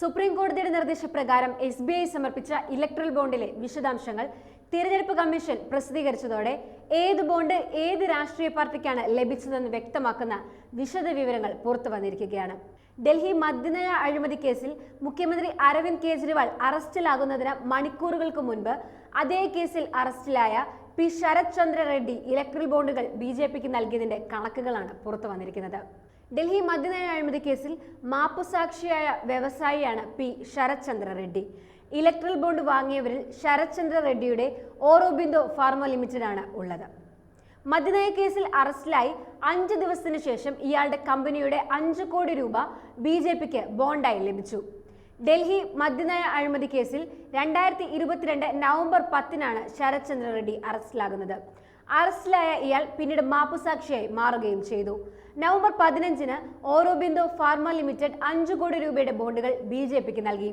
Supreme കോടതിയുടെ നിർദ്ദേശപ്രകാരം S B I സമർപ്പിച്ച ഇലക്ട്രൽ ബോണ്ടിലെ വിശദാംശങ്ങൾ തിരഞ്ഞെടുപ്പ് കമ്മീഷൻ പ്രസിദ്ധീകരിച്ചതോടെ ഏത് ബോണ്ട് ഏത് രാഷ്ട്രീയ പാർട്ടിക്കാണ് ലഭിച്ചതെന്ന് വ്യക്തമാക്കുന്ന വിശദ വിവരങ്ങൾ പുറത്തു വന്നിരിക്കുകയാണ്. ഡൽഹി മദ്യനയ അഴിമതി കേസിൽ മുഖ്യമന്ത്രി അരവിന്ദ് കെജ്രിവാൾ അറസ്റ്റിലാകുന്നതിന് മണിക്കൂറുകൾക്ക് മുൻപ് അതേ കേസിൽ അറസ്റ്റിലായ പി ശരത് ചന്ദ്ര റെഡ്ഡി ഇലക്ട്രൽ ബോണ്ടുകൾ ബി ജെ പിക്ക് നൽകിയതിന്റെ കണക്കുകളാണ് പുറത്തു വന്നിരിക്കുന്നത്. ഡൽഹി മദ്യനയ അഴിമതി കേസിൽ മാപ്പുസാക്ഷിയായ വ്യവസായിയാണ് P Sarathchandra Reddy electoral bond വാങ്ങിയവരിൽ Sarathchandra റെഡ്ഡിയുടെ ഓറോബിന്ദോ ഫാർമ ലിമിറ്റഡ് ആണ് ഉള്ളത്. മദ്യനയ കേസിൽ അറസ്റ്റിലായി അഞ്ച് ദിവസത്തിന് ശേഷം ഇയാളുടെ കമ്പനിയുടെ അഞ്ച് കോടി രൂപ ബി ജെ പിക്ക് ബോണ്ടായി ലഭിച്ചു. ഡൽഹി മദ്യനയ അഴിമതി കേസിൽ രണ്ടായിരത്തി ഇരുപത്തിരണ്ട് നവംബർ പത്തിനാണ് ശരത്ചന്ദ്ര റെഡ്ഡി അറസ്റ്റിലാകുന്നത്. അറസ്റ്റിലായ ഇയാൾ പിന്നീട് മാപ്പുസാക്ഷിയായി മാറുകയും ചെയ്തു. നവംബർ പതിനഞ്ചിന് ഓറോബിന്ദോ ഫാർമ ലിമിറ്റഡ് അഞ്ചു കോടി രൂപയുടെ ബോണ്ടുകൾ ബി ജെ പിക്ക് നൽകി.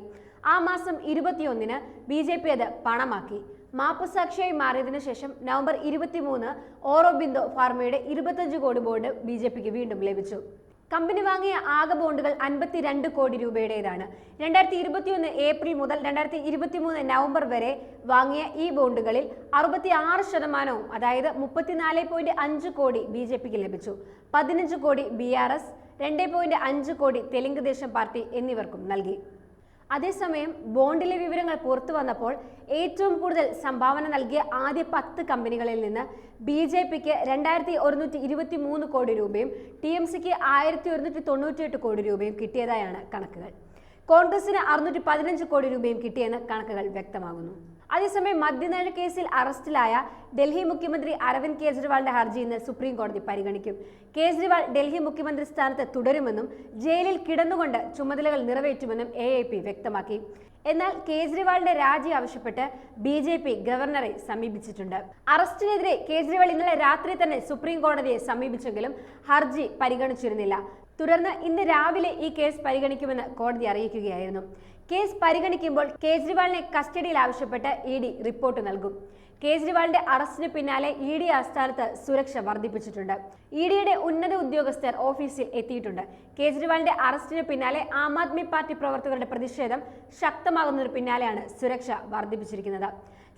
ആ മാസം ഇരുപത്തിയൊന്നിന് ബി ജെ പി അത് പണമാക്കി. മാപ്പുസാക്ഷിയായി മാറിയതിനു ശേഷം നവംബർ ഇരുപത്തിമൂന്ന് ഓറോബിന്ദോ ഫാർമയുടെ ഇരുപത്തഞ്ച് കോടി ബോണ്ട് ബി ജെ പിക്ക് വീണ്ടും ലഭിച്ചു. കമ്പനി വാങ്ങിയ ആകെ ബോണ്ടുകൾ അൻപത്തിരണ്ട് കോടി രൂപയുടേതാണ്. രണ്ടായിരത്തി ഇരുപത്തിയൊന്ന് ഏപ്രിൽ മുതൽ രണ്ടായിരത്തി ഇരുപത്തിമൂന്ന് നവംബർ വരെ വാങ്ങിയ ഈ ബോണ്ടുകളിൽ അറുപത്തി ആറ് ശതമാനവും അതായത് മുപ്പത്തിനാല് പോയിന്റ് അഞ്ച് കോടി ബി ജെ പിക്ക് ലഭിച്ചു. പതിനഞ്ച് കോടി ബി ആർ എസ് രണ്ട് പോയിന്റ് അഞ്ച് കോടി തെലുങ്ക് ദേശം പാർട്ടി എന്നിവർക്കും നൽകി. അതേസമയം ബോണ്ടിലെ വിവരങ്ങൾ പുറത്തു വന്നപ്പോൾ ഏറ്റവും കൂടുതൽ സംഭാവന നൽകിയ ആദ്യ പത്ത് കമ്പനികളിൽ നിന്ന് ബി ജെ പിക്ക് രണ്ടായിരത്തി ഒരുന്നൂറ്റി ഇരുപത്തി മൂന്ന് കോടി രൂപയും ടി എം സിക്ക് ആയിരത്തി ഒരുന്നൂറ്റി തൊണ്ണൂറ്റിയെട്ട് കോടി രൂപയും കിട്ടിയതായാണ് കണക്കുകൾ. കോൺഗ്രസിന് അറുന്നൂറ്റി പതിനഞ്ച് കോടി രൂപയും കിട്ടിയെന്ന് കണക്കുകൾ വ്യക്തമാകുന്നു. അതേസമയം മദ്യനയ കേസിൽ അറസ്റ്റിലായ ഡൽഹി മുഖ്യമന്ത്രി അരവിന്ദ് കെജ്രിവാളിന്റെ ഹർജി ഇന്ന് സുപ്രീം കോടതി പരിഗണിക്കും. കേജ്രിവാൾ ഡൽഹി മുഖ്യമന്ത്രി സ്ഥാനത്ത് തുടരുമെന്നും ജയിലിൽ കിടന്നുകൊണ്ട് ചുമതലകൾ നിറവേറ്റുമെന്നും എ വ്യക്തമാക്കി. എന്നാൽ കേജ്രിവാളിന്റെ രാജി ആവശ്യപ്പെട്ട് ബി ജെ പി ഗവർണറെ സമീപിച്ചിട്ടുണ്ട്. അറസ്റ്റിനെതിരെ കേജ്രിവാൾ ഇന്നലെ രാത്രി തന്നെ സുപ്രീം കോടതിയെ സമീപിച്ചെങ്കിലും ഹർജി പരിഗണിച്ചിരുന്നില്ല. തുടർന്ന് ഇന്ന് രാവിലെ ഈ കേസ് പരിഗണിക്കുമെന്ന് കോടതി അറിയിക്കുകയായിരുന്നു. കേസ് പരിഗണിക്കുമ്പോൾ കേജ്രിവാളിനെ കസ്റ്റഡിയിൽ ആവശ്യപ്പെട്ട് ഇ ഡി റിപ്പോർട്ട് നൽകും. കേജ്രിവാളിന്റെ അറസ്റ്റിന് പിന്നാലെ ഇ ഡി ആസ്ഥാനത്ത് സുരക്ഷ വർദ്ധിപ്പിച്ചിട്ടുണ്ട്. ഇ ഡിയുടെ ഉന്നത ഉദ്യോഗസ്ഥർ ഓഫീസിൽ എത്തിയിട്ടുണ്ട്. കേജ്രിവാളിന്റെ അറസ്റ്റിന് പിന്നാലെ ആം ആദ്മി പാർട്ടി പ്രവർത്തകരുടെ പ്രതിഷേധം ശക്തമാകുന്നതിന് പിന്നാലെയാണ് സുരക്ഷ വർദ്ധിപ്പിച്ചിരിക്കുന്നത്.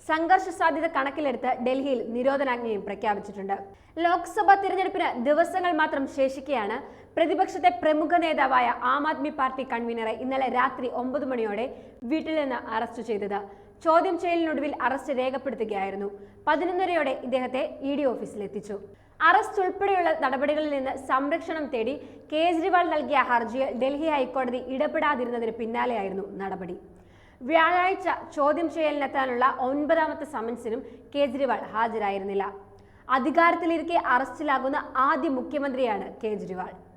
സംഘർഷ സാധ്യത കണക്കിലെടുത്ത് ഡൽഹിയിൽ നിരോധനാജ്ഞയും പ്രഖ്യാപിച്ചിട്ടുണ്ട്. ലോക്സഭാ തിരഞ്ഞെടുപ്പിന് ദിവസങ്ങൾ മാത്രം ശേഷിക്കെയാണ് പ്രതിപക്ഷത്തെ പ്രമുഖ നേതാവായ ആം ആദ്മി പാർട്ടി കൺവീനറെ ഇന്നലെ രാത്രി ഒമ്പത് മണിയോടെ വീട്ടിൽ നിന്ന് അറസ്റ്റ് ചെയ്തത്. ചോദ്യം ചെയ്യലിനൊടുവിൽ അറസ്റ്റ് രേഖപ്പെടുത്തുകയായിരുന്നു. പതിനൊന്നരയോടെ ഇദ്ദേഹത്തെ ഇ ഡി ഓഫീസിലെത്തിച്ചു. അറസ്റ്റ് ഉൾപ്പെടെയുള്ള നടപടികളിൽ നിന്ന് സംരക്ഷണം തേടി കേജ്രിവാൾ നൽകിയ ഹർജിയിൽ ഡൽഹി ഹൈക്കോടതി ഇടപെടാതിരുന്നതിന് പിന്നാലെയായിരുന്നു നടപടി. വ്യാഴാഴ്ച ചോദ്യം ചെയ്യലിനെത്താനുള്ള ഒൻപതാമത്തെ സമൻസിനും കേജ്രിവാൾ ഹാജരായിരുന്നില്ല. അധികാരത്തിലിരിക്കെ അറസ്റ്റിലാകുന്ന ആദ്യ മുഖ്യമന്ത്രിയാണ് കേജ്രിവാൾ.